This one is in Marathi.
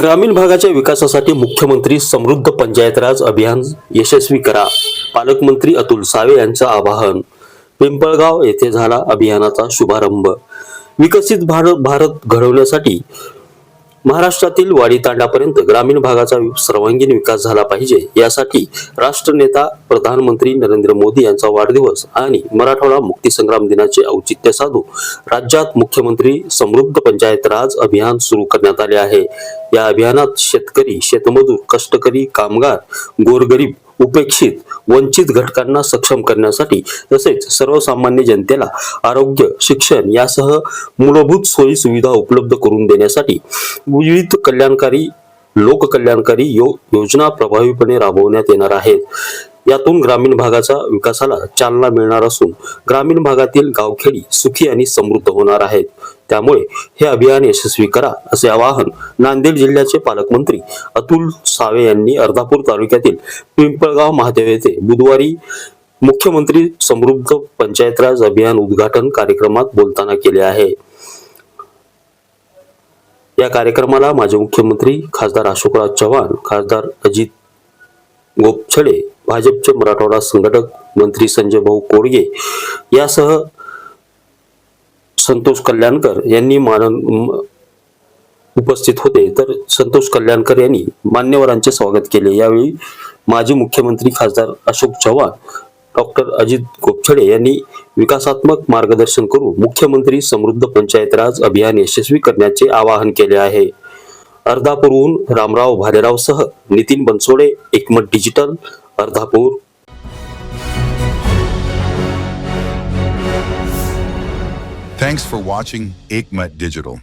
ग्रामीण भागाच्या विकासासाठी मुख्यमंत्री समृद्ध पंचायत राज अभियान यशस्वी करा. पालकमंत्री अतुल सावे यांचं आवाहन. पिंपळगाव येथे झाला अभियानाचा शुभारंभ. विकसित भारत भारत घडवण्यासाठी महाराष्ट्रातील वाडी तांडापर्यंत ग्रामीण भागाचा सर्वांगीण विकास झाला पाहिजे यासाठी राष्ट्रनेता प्रधानमंत्री नरेंद्र मोदी यांचा वाढदिवस आणि मराठवाडा मुक्तीसंग्राम दिनाचे औचित्य साधू राज्यात मुख्यमंत्री समृद्ध पंचायत राज अभियान सुरू करण्यात आले आहे. या अभियानात शेतकरी शेतमजूर कष्टकरी कामगार गोरगरीब उपेक्षित वंचित घटकांना सक्षम करण्यासाठी तसेच सर्वसामान्य जनतेला आरोग्य शिक्षण यासह मूलभूत सोयी सुविधा उपलब्ध करून देण्यासाठी विविध कल्याणकारी लोककल्याणकारी यो योजना प्रभावीपणे राबवण्यात येणार आहेत. यातून ग्रामीण भागाच्या विकासाला चालना मिळणार असून ग्रामीण भागातील गावखेडी सुखी आणि समृद्ध होणार आहेत. त्यामुळे हे अभियान यशस्वी करा असे आवाहन नांदेड जिल्ह्याचे पालकमंत्री अतुल सावे यांनी अर्धापूर तालुक्यातील पिंपळगाव महादेव येथे बुधवारी मुख्यमंत्री समृद्ध पंचायत राज अभियान उद्घाटन कार्यक्रमात बोलताना केले आहे. या कार्यक्रमाला माजी मुख्यमंत्री खासदार अशोकराव चव्हाण खासदार अजित गोपछडे भाजपचे मराठवाडा संघटक मंत्री संजय भाऊ कोडगे यासह संतोष कल्याणकर यांनी मानन उपस्थित होते. तर संतोष कल्याणकर यांनी मान्यवरांचे स्वागत केले. यावेळी माजी मुख्यमंत्री खासदार अशोक चव्हाण डॉक्टर अजित गोपछडे यांनी विकासात्मक मार्गदर्शन करून मुख्यमंत्री समृद्ध पंचायत राज अभियान यशस्वी करण्याचे आवाहन केले आहे अर्धापूरहून रामराव भालेराव सह Nitin Bansode Ekmat digital Ardhapur Thanks for watching Aikmat Digital.